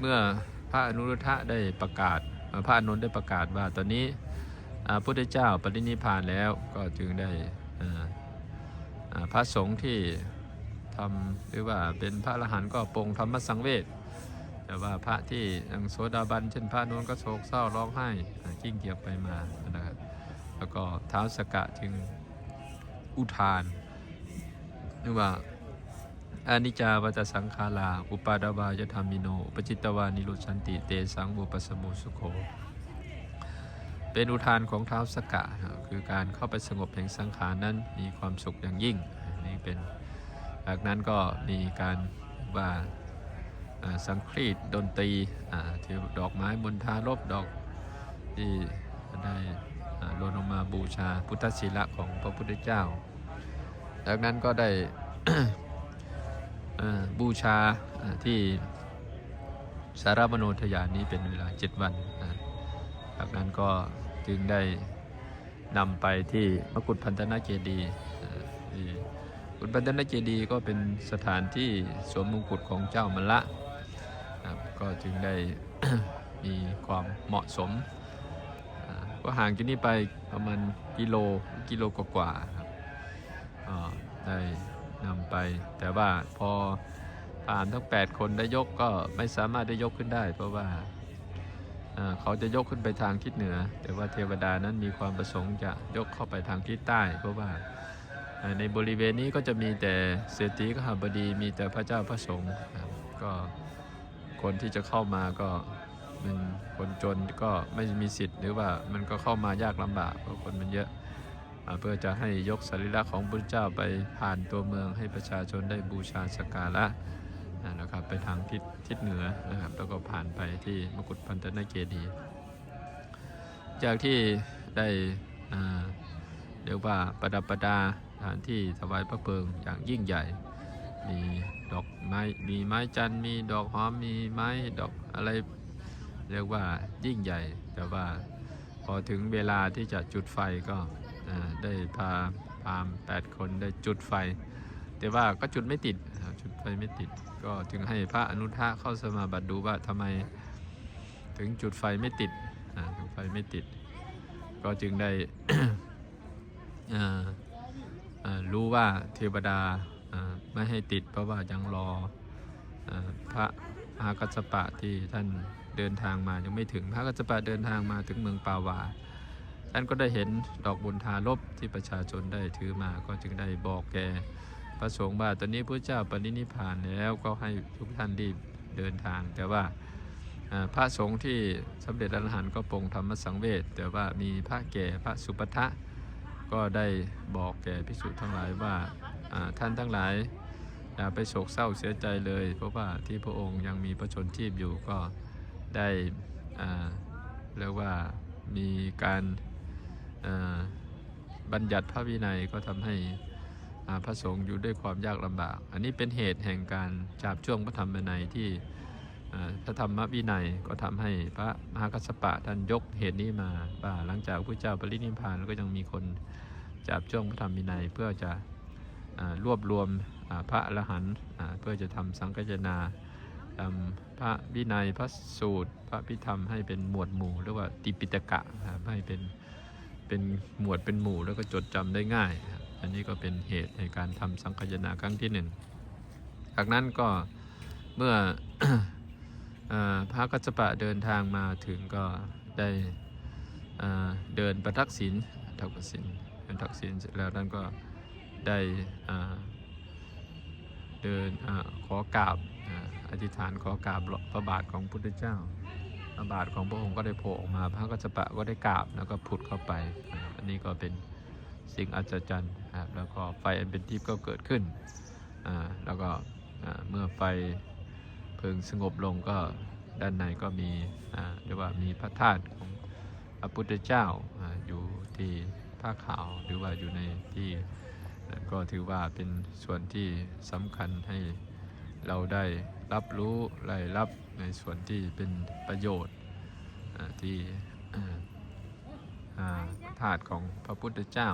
เมื่อพระอนุรุทธะได้ประกาศเอ่อพระอนุนได้ประกาศว่าตอนนี้อ่าพุทธเจ้าปรินิพพานแล้วก็จึงได้พระสงฆ์ที่ทำหรือว่าเป็นพระอรหันต์ก็ปรงธรรมสังเวชแต่ว่าพระที่ยังโสดาบันเช่นพระนุนก็โศกเศร้าร้องไห้กิ้งเกียบไปมานะครับแล้วก็เท้าวสกกะจึงอุทานหรือว่า อานิจจาวัตสังขาราอุปาดาวายธรรมิโนปจิตวานิโรชันติเตสังบุปสมโมสุโขเป็นอุทานของเท้าสกกะคือการเข้าไปสงบแห่งสังขารนั้นมีความสุขอย่างยิ่งนี่เป็นจากนั้นก็มีการว่าสังครีตดนตรีที่ดอกไม้มณฑารบดอกที่ได้โลนออกมาบูชาพุทธศีละของพระพุทธเจ้าจากนั้นก็ได้ บูชาที่สารมโนทยานนี้เป็นเวลา 7 วันจากนั้นก็จึงได้นำไปที่มกุฏพันธนาเจดีย์อ่าที่มกุฏพันธนาเจดีย์ก็เป็นสถานที่สวมมงกุฎของเจ้ามลละก็จึงได้มีความเหมาะสม ก็ห่างจากนี้ไปประมาณกิโลกิโลกว่าๆครับได้นำไปแต่ว่าพอ ผ่านทั้ง 8 คนได้ยกก็ไม่สามารถได้ยกขึ้นได้ เพราะว่าเขาจะยกขึ้นไปทางทิศเหนือ แต่ว่าเทวดานั้นมีความประสงค์จะยกเข้าไปทางทิศใต้ เพราะว่าในบริเวณนี้ก็จะมีแต่เศรษฐีขหบดีมีแต่พระเจ้าพระสงฆ์ก็คนที่จะเข้ามาก็เป็นคนจนก็ไม่มีสิทธิ์ หรือว่ามันก็เข้ามายากลำบากเพราะคนมันเยอะเพื่อจะให้ยกสรีระของพระเจ้าไปผ่านตัวเมืองให้ประชาชนได้บูชาสักการะ นะครับไปทางทิศทิศเหนือนะครับแล้วก็ผ่านไปที่มกุฏพันธนาเจดีจากที่ได้เรียกว่าประดับประดาสถานที่ถวายพระเพลิงอย่างยิ่งใหญ่ มีดอกไม้มีไม้จันทร์มีดอกหอมมีไม้ดอกอะไรเรียกว่ายิ่งใหญ่ แต่ว่าพอถึงเวลาที่จะจุดไฟก็ได้พาพามแปดคนได้จุดไฟ แต่ว่าก็จุดไม่ติด ไฟไม่ติด ก็ถึงให้พระอนุทะเข้าสมาบัติดูว่าทำไมถึงจุดไฟไม่ติดถึงไฟไม่ติด ก็จึงได้รู้ว่าเทวดาไม่ให้ติด เพราะว่ายังรออพระมหากัสสปะที่ท่านเดินทางมายังไม่ถึงพระกัสสปะเดินทางมาถึงเมืองปาวาท่านก็ได้เห็นดอกบุญทารบที่ประชาชนได้ถือมาก็จึงได้บอกแก พระสงฆ์ว่าตอนนี้พระเจ้าปรินิพานแล้วก็ให้ทุกท่านรีบเดินทาง แต่ว่าพระสงฆ์ที่สำเร็จอรหันต์ก็ปรงธรรมสังเวชแต่ว่ามีพระแก่พระสุปทะก็ได้บอกแก่พิสุทั้งหลายว่าท่านทั้งหลายอย่าไปโศกเศร้าเสียใจเลย เพราะว่าที่พระองค์ยังมีพระชนชีพอยู่ก็ได้เรียกว่ามีการบัญญัติพระวินัยก็ทำให้ พระสงฆ์อยู่ด้วยความยากลำบาก อันนี้เป็นเหตุแห่งการจาบจ้วงพระธรรมวินัยที่พระธรรมวินัยก็ทำให้พระมหากัสสปะท่านยกเหตุนี้มาว่าหลังจากพระเจ้าปรินิพพานก็ยังมีคนจาบจ้วงพระธรรมวินัยเพื่อจะอ่ารวบรวมพระอรหันต์เพื่อจะทำสังกัจนาทำพระวินัยพระสูตร พระพิธรรมให้เป็นหมวดหมู่หรือว่าติปิตกะให้เป็นเป็นหมวดเป็นหมู่แล้วก็จดจำได้ง่ายครับ อันนี้ก็เป็นเหตุในการทำสังคายนาครั้งที่หนึ่งจากนั้นก็เมื่ออพระกัจจปะเดินทางมาถึงก็ได้เดินประทักษิณทักษิณเป็นทักษิณเสร็จแล้วท่านก็ได้เดินอขอกราบอธิษฐานขอกราบพระบาทของพุทธเจ้าพระบาทของพระองค์ก็ได้โผล่ออกมา พระกัจจปะก็ได้กราบแล้วก็ผุดเข้าไป อันนี้ก็เป็น สิ่งอัศจรรย์นะครับแล้วก็ไฟอันเป็นทิพย์ก็เกิดขึ้นอ่าแล้วก็เมื่อไฟเพลิงสงบลงก็ด้านในก็มีอ่าเรียกว่ามีพระธาตุของพระพุทธเจ้าอ่าอยู่ที่ผ้าขาวหรือว่าอยู่ในที่ก็ถือว่าเป็นส่วนที่สำคัญให้เราได้รับรู้ได้รับในส่วนที่เป็นประโยชน์ที่ ถาอ่าธาตุของพระพุทธเจ้า